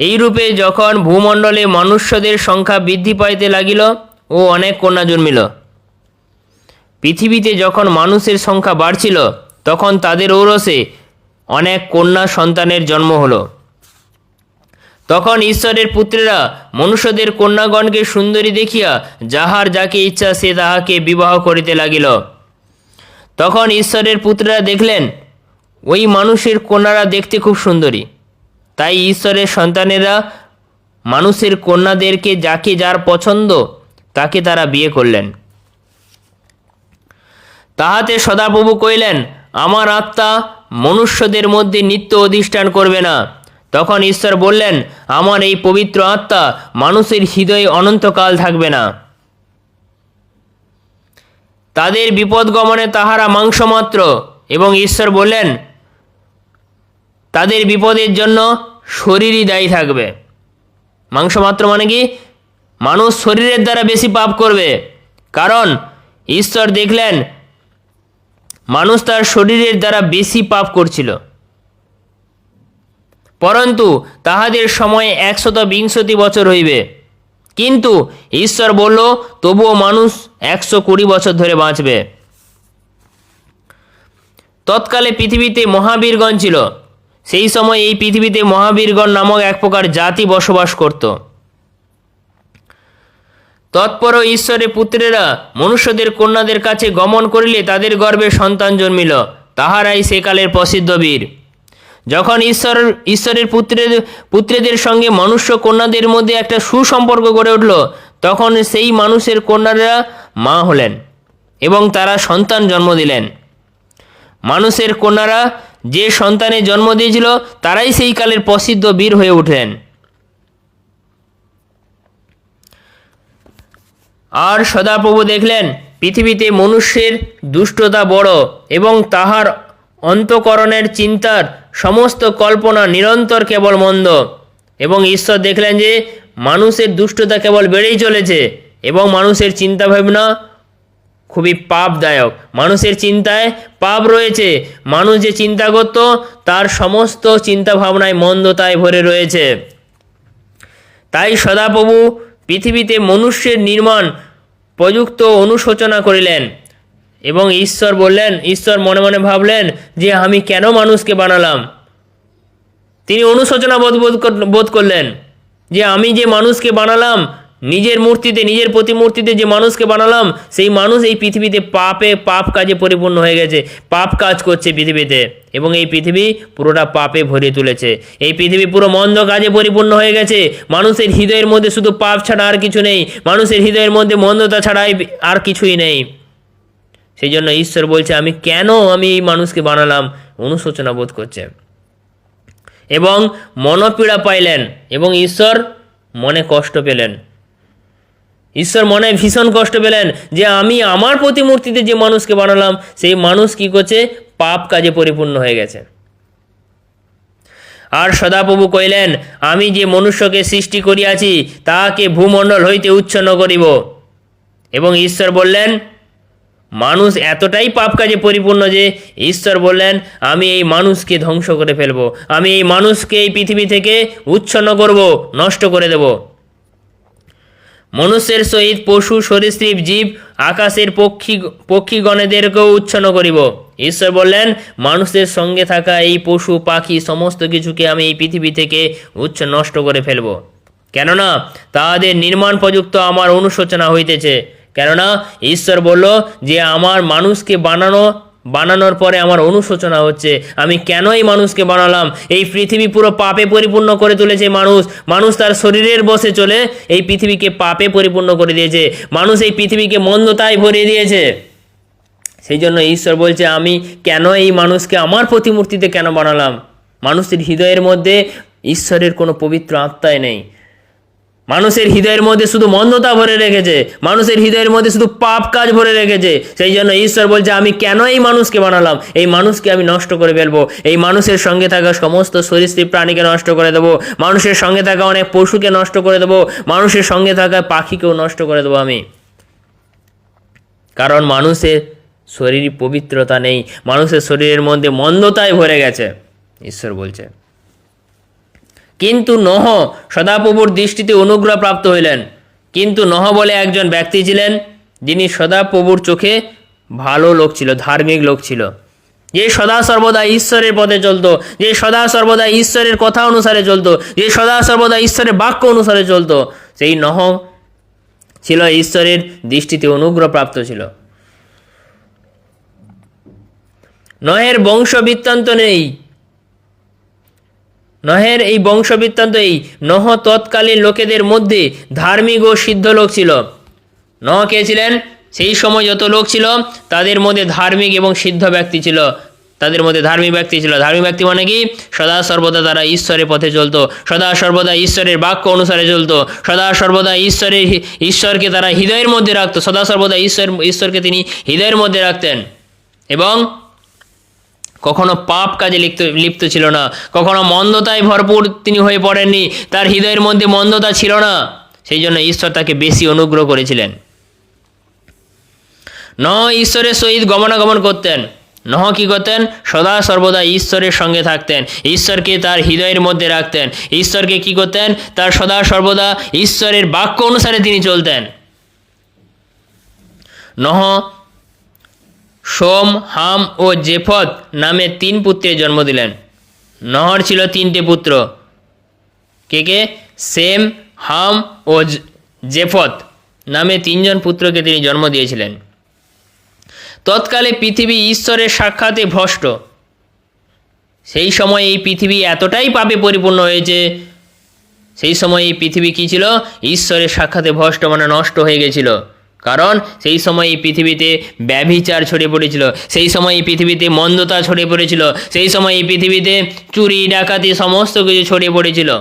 এইরূপে যখন ভূমণ্ডলে মনুষ্যদের সংখ্যা বৃদ্ধি পাইতে লাগিল ও অনেক কন্যা জন্মিল। পৃথিবীতে যখন মানুষের সংখ্যা বাড়ছিল, তখন তাদের ঔরসে অনেক কন্যা সন্তানের জন্ম হলো। তখন ঈশ্বরের পুত্রেরা মনুষ্যদের কন্যাগণকে সুন্দরী দেখিয়া যাহার যাকে ইচ্ছা সে তাহাকে বিবাহ করিতে লাগিল। তখন ঈশ্বরের পুত্রেরা দেখলেন, ওই মানুষের কন্যারা দেখতে খুব সুন্দরী। তাই ঈশ্বরের সন্তানেরা মানুষের কন্যাদেরকে যাকে যার পছন্দ, তাকে তারা বিয়ে করলেন। তাহাতে সদাপ্রভু কইলেন আমার আত্মা মনুষ্যদের মধ্যে নিত্য অধিষ্ঠান করবে না। তখন ঈশ্বর বললেন, আমার এই পবিত্র আত্মা মানুষের হৃদয়ে অনন্তকাল থাকবে না। তাদের বিপদ গমনে তাহারা মাংসমাত্র এবং ঈশ্বর বললেন, তাদের বিপদের জন্য শরীরই দায়ী থাকবে। মাংস মাত্র মানে কি? মানুষ শরীরের দ্বারা বেশি পাপ করবে। কারণ ঈশ্বর দেখলেন, মানুষ তার শরীরের দ্বারা বেশি পাপ করছিল। পরন্তু তাহাদের সময় একশত বিংশতি বছর হইবে। কিন্তু ঈশ্বর বলল, তবুও মানুষ একশো কুড়ি বছর ধরে বাঁচবে। তৎকালে পৃথিবীতে মহাবীরগণ ছিল। সেই সময় এই পৃথিবীতে মহাবীরগণ নামক এক প্রকার জাতি বসবাস করত। তৎপর ঈশ্বরের পুত্রেরা মনুষ্যদের কন্যাদের কাছে গমন করিলে তাদের গর্ভে সন্তান জন্মিল, তাহারাই সেকালের প্রসিদ্ধ বীর। যখন ঈশ্বর, ঈশ্বরের পুত্রের, পুত্রেদের সঙ্গে মনুষ্য কন্যাদের মধ্যে একটা সুসম্পর্ক গড়ে উঠল, তখন সেই মানুষের কন্যারা মা হলেন এবং তারা সন্তান জন্ম দিলেন। মানুষের কন্যারা যে সন্তানের জন্ম দিয়েছিল, তারাই সেই কালের প্রসিদ্ধ বীর হয়ে উঠলেন। আর সদাপ্রভু দেখলেন, পৃথিবীতে মনুষ্যের দুষ্টতা বড় এবং তাহার অন্তকরণের চিন্তার সমস্ত কল্পনা নিরন্তর কেবল মন্দ। এবং ঈশ্বর দেখলেন যে, মানুষের দুষ্টতা কেবল বেড়েই চলেছে এবং মানুষের চিন্তা ভাবনা খুবই পাপদায়ক। মানুষের চিন্তায় পাপ রয়েছে। মানুষ যে চিন্তা করত তার সমস্ত চিন্তা ভাবনায় মন্দতায় ভরে রয়েছে। তাই সদাপ্রভু পৃথিবীতে মনুষ্যের নির্মাণ প্রযুক্ত অনুশোচনা করিলেন এবং ঈশ্বর বললেন, ঈশ্বর মনে মনে ভাবলেন যে আমি কেন মানুষকে বানালাম? তিনি অনুশোচনা বোধ বোধ করলেন যে আমি যে মানুষকে বানালাম নিজের মূর্তিতে, নিজের প্রতিমূর্তিতে যে মানুষকে বানালাম, সেই মানুষ এই পৃথিবীতে পাপে, পাপ কাজে পরিপূর্ণ হয়ে গেছে, পাপ কাজ করছে পৃথিবীতে। এবং এই পৃথিবী পুরোটা পাপে ভরিয়ে তুলেছে। এই পৃথিবী পুরো মন্দ কাজে পরিপূর্ণ হয়ে গেছে। মানুষের হৃদয়ের মধ্যে শুধু পাপ ছাড়া আর কিছু নেই। মানুষের হৃদয়ের মধ্যে মন্দতা ছাড়া আর কিছুই নেই। সেই জন্য ঈশ্বর বলছে, আমি কেন আমি এই মানুষকে বানালাম? অনুশোচনা বোধ করছে। এবং মনপীড়া পাইলেন এবং ঈশ্বর মনে কষ্ট পেলেন। ঈশ্বর মনে ভীষণ কষ্ট পেলেন যে আমি আমার প্রতিমূর্তিতে যে মানুষকে বানালাম, সেই মানুষ কি করছে? পাপ কাজে পরিপূর্ণ হয়ে গেছে। আর সদাপ্রভু কইলেন আমি যে মনুষ্যকে সৃষ্টি করিয়াছি, তাহাকে ভূমণ্ডল হইতে উচ্ছন্ন করিব। এবং ঈশ্বর বললেন, মানুষ এতটাই পাপ কাজে পরিপূর্ণ যে, ঈশ্বর বললেন, আমি এই মানুষকে ধ্বংস করে ফেলব। আমি এই মানুষকে এই পৃথিবী থেকে উচ্ছন্ন করব, নষ্ট করে দেব। মনুষ্যের সহিত পশু, সরীসৃপ, জীব, আকাশের পক্ষী, পক্ষীগণেদেরকেও উচ্ছন্ন করিব। ঈশ্বর বললেন, মানুষের সঙ্গে থাকা এই পশু, পাখি, সমস্ত কিছুকে আমি এই পৃথিবী থেকে উচ্চ নষ্ট করে ফেলব। কেননা তাহাদের নির্মাণ প্রযুক্ত আমার অনুশোচনা হইতেছে। কেননা ঈশ্বর বলল যে, আমার মানুষকে বানানো বানানোর পরে আমার অনুশোচনা হচ্ছে, আমি কেন এই মানুষকে বানালাম? এই পৃথিবী পুরো পাপে পরিপূর্ণ করে তুলেছে মানুষ। মানুষ তার শরীরের বসে চলে, এই পৃথিবীকে পাপে পরিপূর্ণ করে দিয়েছে। মানুষ এই পৃথিবীকে মন্দতায় ভরিয়ে দিয়েছে। সেই জন্য ঈশ্বর বলছে, আমি কেন এই মানুষকে আমার প্রতিমূর্তিতে কেন বানালাম? মানুষের হৃদয়ের মধ্যে ঈশ্বরের কোনো পবিত্র আত্মাই নেই। মানুষের হৃদয়ের মধ্যে শুধু মন্দতা ভরে রেখেছে। মানুষের হৃদয়ের মধ্যে শুধু পাপ কাজ ভরে রেখেছে। সেই জন্য ঈশ্বর বলছে, আমি কেন এই মানুষকে বানালাম? এই মানুষকে আমি নষ্ট করে ফেলব। এই মানুষের সঙ্গে থাকা সমস্ত সরীসৃপ প্রাণীকে নষ্ট করে দেবো। মানুষের সঙ্গে থাকা অনেক পশুকে নষ্ট করে দেবো। মানুষের সঙ্গে থাকা পাখিকেও নষ্ট করে দেবো আমি। কারণ মানুষের শরীর পবিত্রতা নেই। মানুষের শরীরের মধ্যে মন্দতায় ভরে গেছে, ঈশ্বর বলছে। কিন্তু নহ সদাপ্রভুর দৃষ্টিতে অনুগ্রহ প্রাপ্ত হইলেন। কিন্তু নহ বলে একজন ব্যক্তি ছিলেন, যিনি সদাপ্রভুর চোখে ভালো লোক ছিল, ধার্মিক লোক ছিল। যে সদা সর্বদা ঈশ্বরের পথে চলতো, যে সদা সর্বদা ঈশ্বরের কথা অনুসারে চলতো, যে সদা সর্বদা ঈশ্বরের বাক্য অনুসারে চলতো, সেই নহ ছিল ঈশ্বরের দৃষ্টিতে অনুগ্রহ প্রাপ্ত ছিল। নহের বংশ বৃত্তান্ত নেই। নহের এই বংশবৃত্তান্ত এই নহ তৎকালীন লোকেদের মধ্যে ধার্মিক ও সিদ্ধ লোক ছিল। নহ কে ছিলেন? সেই সময় যত লোক ছিল, তাদের মধ্যে ধার্মিক এবং সিদ্ধ ব্যক্তি ছিল। তাদের মধ্যে ধার্মিক ব্যক্তি ছিল। ধার্মিক ব্যক্তি মানে কি? সদা সর্বদা তারা ঈশ্বরের পথে চলতো। সদা সর্বদা ঈশ্বরের বাক্য অনুসারে চলতো। সদা সর্বদা ঈশ্বরের ঈশ্বরকে তারা হৃদয়ের মধ্যে রাখতো। সদা সর্বদা ঈশ্বর ঈশ্বরকে তিনি হৃদয়ের মধ্যে রাখতেন। এবং কখনো পাপ কাজে লিপ্ত লিপ্ত ছিল না। কখনো মন্দতায় ভরপুর তিনি হয়ে পড়েননি। তার হৃদয়ের মধ্যে মন্দতা ছিল না। সেই জন্য ঈশ্বর তাকে বেশি অনুগ্রহ করেছিলেন। নহ ঈশ্বরের সহিত গমনাগমন করতেন। নহ কি করতেন? সদা সর্বদা ঈশ্বরের সঙ্গে থাকতেন। ঈশ্বরকে তার হৃদয়ের মধ্যে রাখতেন। ঈশ্বরকে কি করতেন? তার সদা সর্বদা ঈশ্বরের বাক্য অনুসারে তিনি চলতেন। নহ সোম, হাম ও জেফত নামে তিন পুত্রের জন্ম দিলেন। নহর ছিল তিনটে পুত্র। কে কে? সেম, হাম ও জেফত নামে তিনজন পুত্রকে তিনি জন্ম দিয়েছিলেন। তৎকালে পৃথিবী ঈশ্বরের সাক্ষাতে ভ্রষ্ট সেই সময় এই পৃথিবী এতটাই পাপে পরিপূর্ণ হয়েছে, সেই সময় এই পৃথিবী কী ছিল? ঈশ্বরের সাক্ষাতে ভ্রষ্ট মানে নষ্ট হয়ে গেছিল। কারণ সেই সময় এই পৃথিবীতে ব্যভিচার ছড়িয়ে পড়েছিল, সেই সময় এই পৃথিবীতে মন্দতা ছড়িয়ে পড়েছিল, সেই সময় এই পৃথিবীতে চুরি, ডাকাতি সমস্ত কিছু ছড়িয়ে পড়েছিল।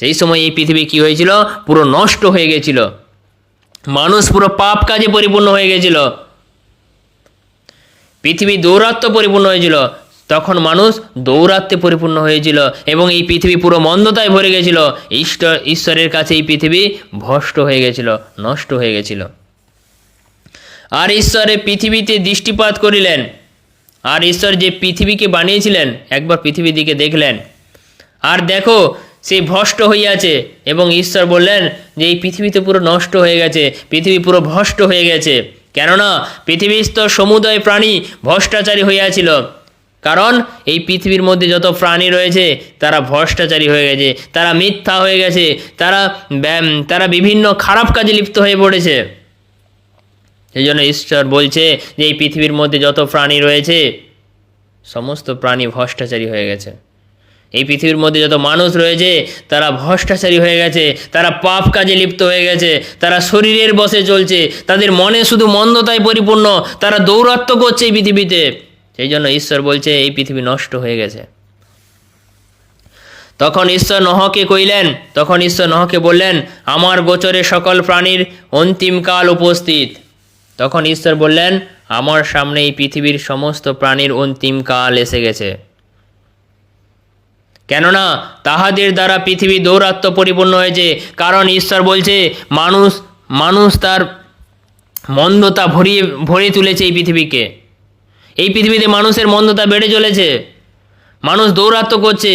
সেই সময় এই পৃথিবী কি হয়েছিল? পুরো নষ্ট হয়ে গেছিল। মানুষ পুরো পাপ কাজে পরিপূর্ণ হয়ে গেছিল। পৃথিবী দৌরাত্ম পরিপূর্ণ হয়েছিল। তখন মানুষ দৌরাত্মে পরিপূর্ণ হয়েছিল এবং এই পৃথিবী পুরো মন্দতায় ভরে গেছিল। ঈশ্বর ঈশ্বরের কাছে এই পৃথিবী ভষ্ট হয়ে গেছিল, নষ্ট হয়ে গেছিল। আর ঈশ্বরে পৃথিবীতে দৃষ্টিপাত করিলেন। আর ঈশ্বর যে পৃথিবীকে বানিয়েছিলেন, একবার পৃথিবীর দিকে দেখলেন। আর দেখো, সে ভষ্ট হইয়াছে এবং ঈশ্বর বললেন যে, এই পৃথিবী তো পুরো নষ্ট হয়ে গেছে, পৃথিবী পুরো ভষ্ট হয়ে গেছে। কেননা, পৃথিবীস্থ সমুদয় প্রাণী ভ্রষ্টাচারী হইয়াছিল। কারণ এই পৃথিবীর মধ্যে যত প্রাণী রয়েছে, তারা ভ্রষ্টাচারী হয়ে গেছে, তারা মিথ্যা হয়ে গেছে, তারা তারা বিভিন্ন খারাপ কাজে লিপ্ত হয়ে পড়েছে। সেই জন্য ঈশ্বর বলছে যে এই পৃথিবীর মধ্যে যত প্রাণী রয়েছে, সমস্ত প্রাণী ভ্রষ্টাচারী হয়ে গেছে। এই পৃথিবীর মধ্যে যত মানুষ রয়েছে, তারা ভ্রষ্টাচারী হয়ে গেছে, তারা পাপ কাজে লিপ্ত হয়ে গেছে, তারা শরীরের বসে চলছে, তাদের মনে শুধু মন্দতায় পরিপূর্ণ, তারা দৌরাত্ম করছে এই পৃথিবীতে। সেই জন্য ঈশ্বর বলছে, এই পৃথিবী নষ্ট হয়ে গেছে। তখন ঈশ্বর নহকে কইলেন, তখন ঈশ্বর নহকে বললেন, আমার গোচরে সকল প্রাণীর অন্তিমকাল উপস্থিত। তখন ঈশ্বর বললেন, আমার সামনে এই পৃথিবীর সমস্ত প্রাণীর অন্তিমকাল এসে গেছে। কেননা তাহাদের দ্বারা পৃথিবী দৌরাত্ম পরিপূর্ণ হয়েছে, কারণ ঈশ্বর বলছে, মানুষ মানুষ তার মন্দতা ভরিয়ে ভরিয়ে তুলেছে এই পৃথিবীকে। এই পৃথিবীতে মানুষের মন্দতা বেড়ে চলেছে। মানুষ দৌরাত্ম করছে।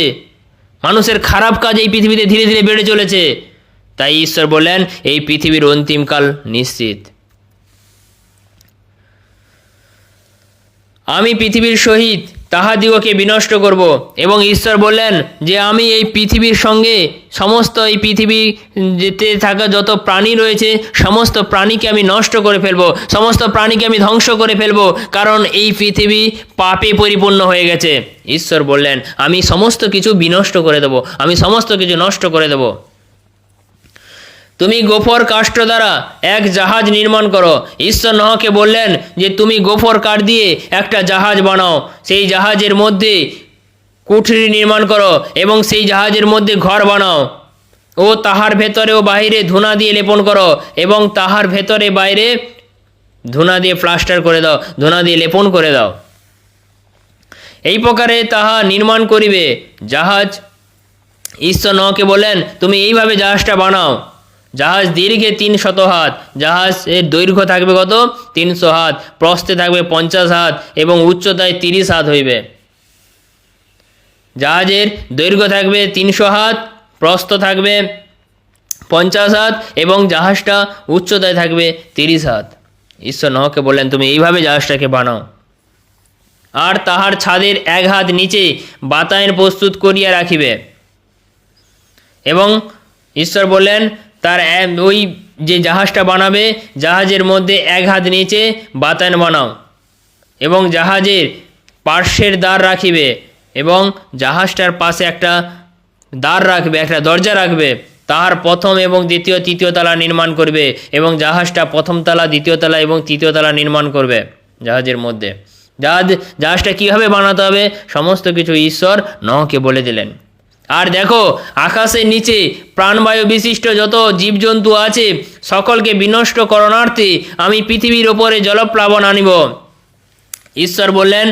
মানুষের খারাপ কাজ এই পৃথিবীতে ধীরে ধীরে বেড়ে চলেছে। তাই ঈশ্বর বললেন, এই পৃথিবীর অন্তিমকাল নিশ্চিত। আমি পৃথিবীর সহিত তাহাদিগকে বিনষ্ট করব। এবং ঈশ্বর বললেন যে, আমি এই পৃথিবীর সঙ্গে সমস্ত এই পৃথিবী যেতে থাকা যত প্রাণী রয়েছে, সমস্ত প্রাণীকে আমি নষ্ট করে ফেলব, সমস্ত প্রাণীকে আমি ধ্বংস করে ফেলব, কারণ এই পৃথিবী পাপে পরিপূর্ণ হয়ে গেছে। ঈশ্বর বললেন, আমি সমস্ত কিছু বিনষ্ট করে দেবো, আমি সমস্ত কিছু নষ্ট করে দেবো। তুমি গোফর কাষ্ঠ দ্বারা এক জাহাজ নির্মাণ করো। ঈশ্বর নহকে বললেন যে, তুমি গোফর কাঠ দিয়ে একটা জাহাজ বানাও। সেই জাহাজের মধ্যে কুঠরি নির্মাণ করো এবং সেই জাহাজের মধ্যে ঘর বানাও। ও তাহার ভেতরে ও বাইরে ধুনা দিয়ে লেপন করো এবং তাহার ভেতরে বাইরে ধুনা দিয়ে প্লাস্টার করে দাও, ধুনা দিয়ে লেপন করে দাও। এই প্রকারে তাহা নির্মাণ করিবে। জাহাজ, ঈশ্বর নহকে বললেন, তুমি এইভাবে জাহাজটা বানাও। জাহাজ দীর্ঘে তিন শত হাত। জাহাজের দৈর্ঘ্য থাকবে কত? তিনশো হাত। প্রস্থে থাকবে পঞ্চাশ হাত এবং উচ্চতায় তিরিশ হাত হইবে। জাহাজের দৈর্ঘ্য থাকবে তিনশো হাত, প্রস্থ থাকবে পঞ্চাশ হাত এবং জাহাজটা উচ্চতায় থাকবে তিরিশ হাত। ঈশ্বর নহকে বললেন, তুমি এইভাবে জাহাজটাকে বানাও। আর তাহার ছাদের এক হাত নিচে বাতায়ন প্রস্তুত করিয়া রাখিবে। এবং ঈশ্বর বললেন তার ওই যে জাহাজটা বানাবে, জাহাজের মধ্যে এক হাত নিচে বাতায়ন বানাও এবং জাহাজের পার্শ্বের দ্বার রাখিবে এবং জাহাজটার পাশে একটা দ্বার রাখবে, একটা দরজা রাখবে। তাহার প্রথম এবং দ্বিতীয়, তৃতীয় তলা নির্মাণ করবে এবং জাহাজটা প্রথম তলা, দ্বিতীয় তলা এবং তৃতীয় তলা নির্মাণ করবে জাহাজের মধ্যে। জাহাজ, জাহাজটা কীভাবে বানাতে হবে? সমস্ত কিছু ঈশ্বর নহকে বলে দিলেন। আর দেখো, আকাশের নিচে প্রাণবায়ু বিশিষ্ট যত জীবজন্তু আছে, সকলকে বিনষ্ট করণার্থে আমি পৃথিবীর ওপরে জলপ্লাবন আনিব। ঈশ্বর বললেন,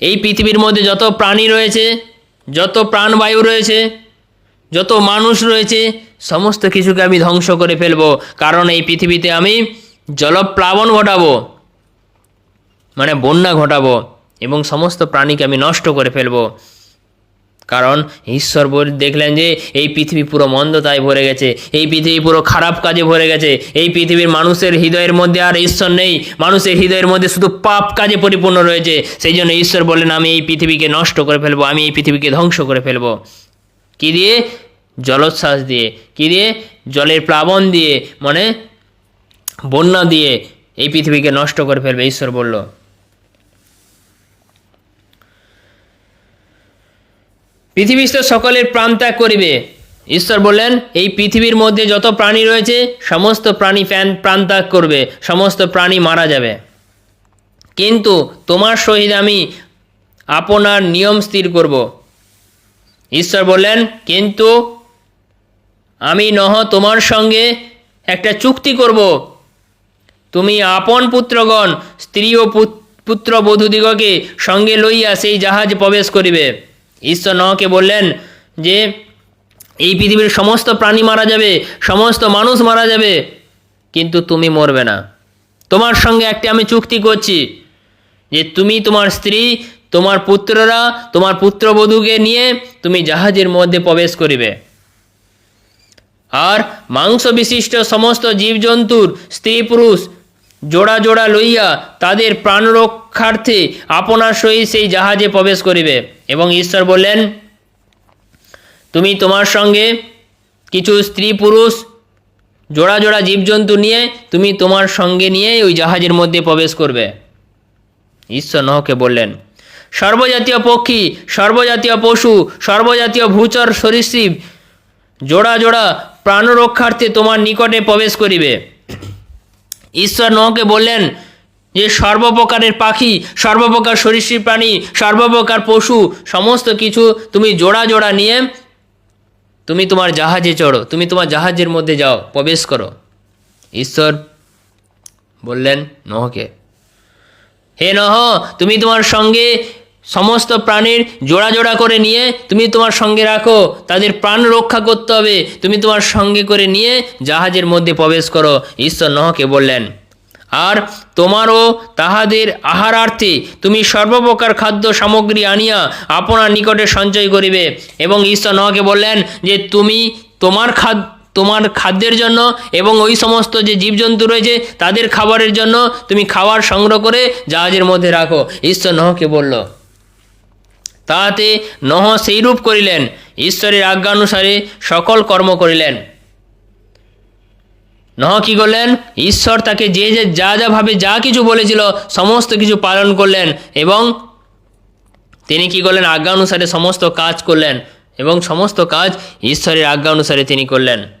এই পৃথিবীর মধ্যে যত প্রাণী রয়েছে, যত প্রাণবায়ু রয়েছে, যত মানুষ রয়েছে, সমস্ত কিছুকে আমি ধ্বংস করে ফেলব, কারণ এই পৃথিবীতে আমি জলপ্লাবন ঘটাবো মানে বন্যা ঘটাবো, এবং সমস্ত প্রাণীকে আমি নষ্ট করে ফেলব। কারণ ঈশ্বর দেখলেন যে এই পৃথিবী পুরো মন্দতায় ভরে গেছে, এই পৃথিবী পুরো খারাপ কাজে ভরে গেছে, এই পৃথিবীর মানুষের হৃদয়ের মধ্যে আর ঈশ্বর নেই, মানুষের হৃদয়ের মধ্যে শুধু পাপ কাজে পরিপূর্ণ রয়েছে, সেই জন্য ঈশ্বর বললেন, আমি এই পৃথিবীকে নষ্ট করে ফেলব, আমি এই পৃথিবীকে ধ্বংস করে ফেলব। কি দিয়ে? জলোচ্ছ্বাস দিয়ে। কি দিয়ে? জলের প্লাবন দিয়ে মানে বন্যা দিয়ে এই পৃথিবীকে নষ্ট করে ফেলবে, ঈশ্বর বলল। পৃথিবীস্থ সকলের প্রাণ ত্যাগ করিবে। ঈশ্বর বললেন, এই পৃথিবীর মধ্যে যত প্রাণী রয়েছে, সমস্ত প্রাণী প্যান ত্যাগ করবে, সমস্ত প্রাণী মারা যাবে। কিন্তু তোমার সহিত আমি আপনার নিয়ম স্থির করব। ঈশ্বর বললেন, কিন্তু আমি নহ তোমার সঙ্গে একটা চুক্তি করব। তুমি আপন পুত্রগণ, স্ত্রী ও পুত- পুত্র বধূদিগকে সঙ্গে লইয়া সেই জাহাজ প্রবেশ করিবে। ঈশ্বর নহকে বললেন যে, এই পৃথিবীর সমস্ত প্রাণী মারা যাবে, সমস্ত মানুষ মারা যাবে, কিন্তু তুমি মরবে না। তোমার সঙ্গে একটি আমি চুক্তি করছি যে তুমি তোমার স্ত্রী, তোমার পুত্ররা, তোমার পুত্রবধূকে নিয়ে তুমি জাহাজের মধ্যে প্রবেশ করিবে। আর মাংস বিশিষ্ট সমস্ত জীবজন্তুর স্ত্রী পুরুষ জোড়া জোড়া লইয়া তাদের প্রাণ রক্ষার্থে আপনার সহিত সেই জাহাজে প্রবেশ করিবে। এবং ঈশ্বর বললেন, তুমি তোমার সঙ্গে কিছু স্ত্রী পুরুষ, জোড়া জোড়া জীবজন্তু নিয়ে তুমি তোমার সঙ্গে নিয়ে ওই জাহাজের মধ্যে প্রবেশ করবে। ঈশ্বর নহকে বললেন, সর্বজাতীয় পক্ষী, সর্বজাতীয় পশু, সর্বজাতীয় ভূচর সরীসৃপ, জোড়া জোড়া প্রাণ রক্ষার্থে তোমার নিকটে প্রবেশ করিবে। ঈশ্বর নোহকে বললেন যে, সর্বপ্রকারের পাখি, সর্বপ্রকার সরীসৃপ প্রাণী, সর্বপ্রকার পশু, সমস্ত কিছু তুমি জোড়া জোড়া নিয়ে তুমি তোমার জাহাজে চড়ো, তুমি তোমার জাহাজের মধ্যে যাও, প্রবেশ করো। ঈশ্বর বললেন নহকে হে নহ, তুমি তোমার সঙ্গে সমস্ত প্রাণীর জোড়া জোড়া করে নিয়ে তুমি তোমার সঙ্গে রাখো। তাদের প্রাণ রক্ষা করতে হবে। তুমি তোমার সঙ্গে করে নিয়ে জাহাজের মধ্যে প্রবেশ করো। ঈশ্বর নহকে বললেন, আর তোমারও তাহাদের আহারার্থে তুমি সর্বপ্রকার খাদ্য সামগ্রী আনিয়া আপনার নিকটে সঞ্চয় করিবে। এবং ঈশ্বর নহকে বললেন যে, তুমি তোমার খাদ্য তোমার খাদ্যের জন্য এবং ওই সমস্ত যে জীবজন্তু রয়েছে, তাদের খাবারের জন্য তুমি খাবার সংগ্রহ করে জাহাজের মধ্যে রাখো। ঈশ্বর নহকে বলল তাহাতে নহ সেইরূপ করিলেন, ঈশ্বরের আজ্ঞানুসারে সকল কর্ম করিলেন। নহ কি করলেন? ঈশ্বর তাকে যে যে যা যা ভাবে যা কিছু বলেছিল, সমস্ত কিছু পালন করলেন এবং তিনি কি করলেন? আজ্ঞা অনুসারে সমস্ত কাজ করলেন এবং সমস্ত কাজ ঈশ্বরের আজ্ঞা অনুসারে তিনি করলেন।